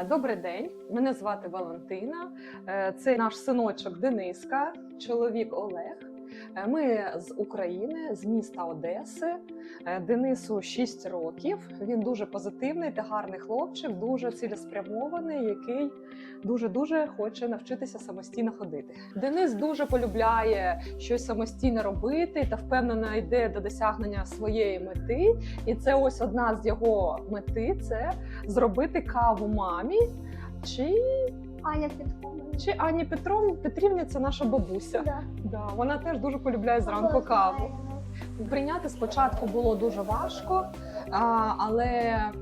Е, Добрий день, мене звати Валентина. Е, Це наш синочок Дениска, чоловік Олег. Е, Ми з України, з міста Одеси. Е, Денису 6 років. Він дуже позитивний та гарний хлопчик, дуже цілеспрямований, який дуже дуже хоче навчитися самостійно ходити. Денис дуже полюбляє щось самостійно робити та впевнено йде до досягнення своєї мети. І це ось одна з його мети це зробити каву мамі. Чи, Аня Петрова. чи Ані Петров, Петрівні це наша бабуся. Да. Да, вона теж дуже полюбляє зранку каву. Прийняти спочатку було дуже важко, але е,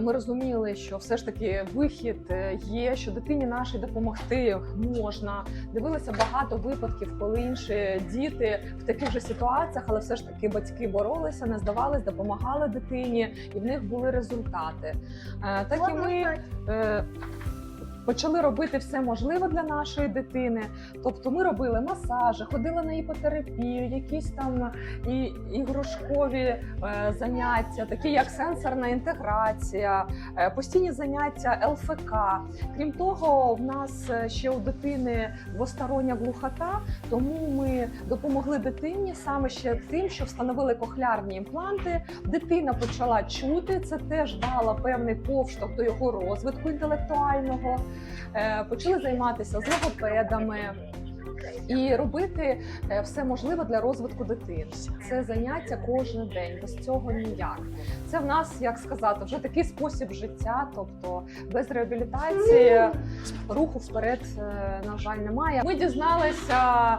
ми розуміли, що все ж таки вихід е, є, що дитині нашій допомогти можна. Дивилися багато випадків, коли інші діти в таких же ситуаціях, але все ж таки батьки боролися, не здавались, допомагали дитині, і в них були результати. Е, Так і ми почали робити все можливе для нашої дитини. Тобто ми робили масажі, ходили на іпотерапію, якісь там і ігрушкові е, заняття, такі як сенсорна інтеграція, е, постійні заняття ЛФК. Крім того, в нас е, ще у дитини двостороння глухота, тому ми допомогли дитині саме ще тим, що встановили кохлярні імпланти. Дитина почала чути, це теж дало певний повштовх до його розвитку інтелектуального. Е, Почали займатися з логопедами. І робити е, все можливе для розвитку дитини. Це заняття кожен день, без цього ніяк. Це в нас, як сказати, вже такий спосіб життя, тобто без реабілітації руху вперед, е, на жаль, немає. Ми дізналися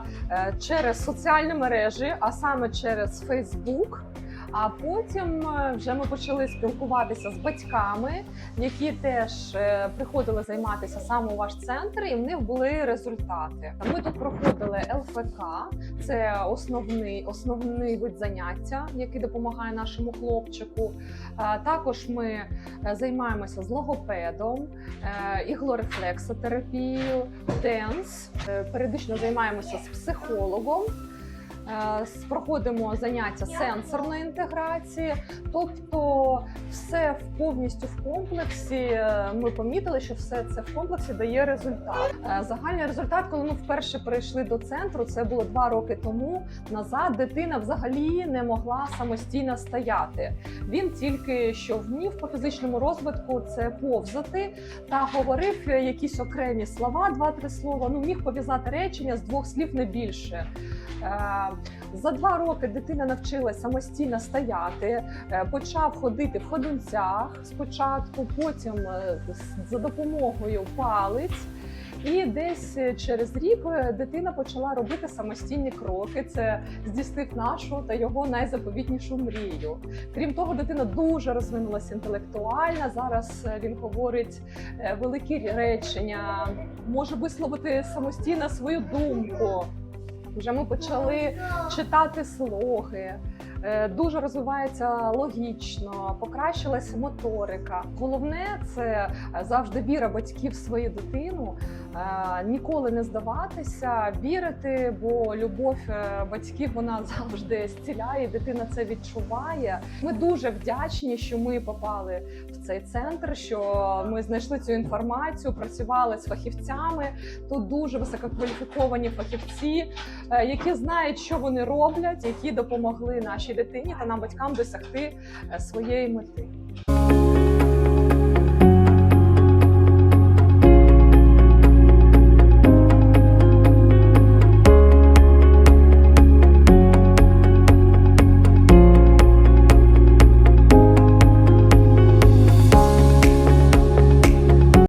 через соціальні мережі, а саме через Фейсбук. А потім е, вже ми почали спілкуватися з батьками, які теж е, приходили займатися саме у ваш центр, і в них були результати. Ми тут проходили ЛФК, це основний основний вид заняття, який допомагає нашому хлопчику. Також ми е, займаємося з логопедом, іглорефлексотерапією, денс. Періодично займаємося з психологом. Е, Проходимо заняття сенсорної інтеграції, тобто все повністю в комплексі. е, Ми помітили, що все це в комплексі дає результат. Е, Загальний результат, коли ми вперше прийшли до центру, це було два роки тому назад. Дитина взагалі не могла самостійно стояти. Він тільки що вмів по фізичному розвитку це повзати та говорив е, якісь окремі слова, два-три слова. Ну міг пов'язати речення з двох слів не більше. За два роки дитина навчилась самостійно стояти, е, почав ходити в ходунцях спочатку, потім е, за допомогою палиць. І десь е, через рік дитина почала робити самостійні кроки. Це здійснив нашу та його найзаповітнішу мрію. Крім того, дитина дуже розвинулася інтелектуально. Зараз він говорить великі речення, може висловити самостійно свою думку. Вже ми почали читати слоги. Е, Дуже розвивається логічно, покращилася моторика. Головне це завжди віра батьків в свою дитину. Е, Ніколи не здаватися, вірити, бо любов е, батьків вона завжди зціляє. Дитина це відчуває. Ми дуже вдячні, що ми попали в цей центр. Що ми знайшли цю інформацію, працювали з фахівцями. Тут дуже висококваліфіковані фахівці, які знають, що вони роблять, які допомогли нашій дитині та нам батькам досягти е, своєї мети.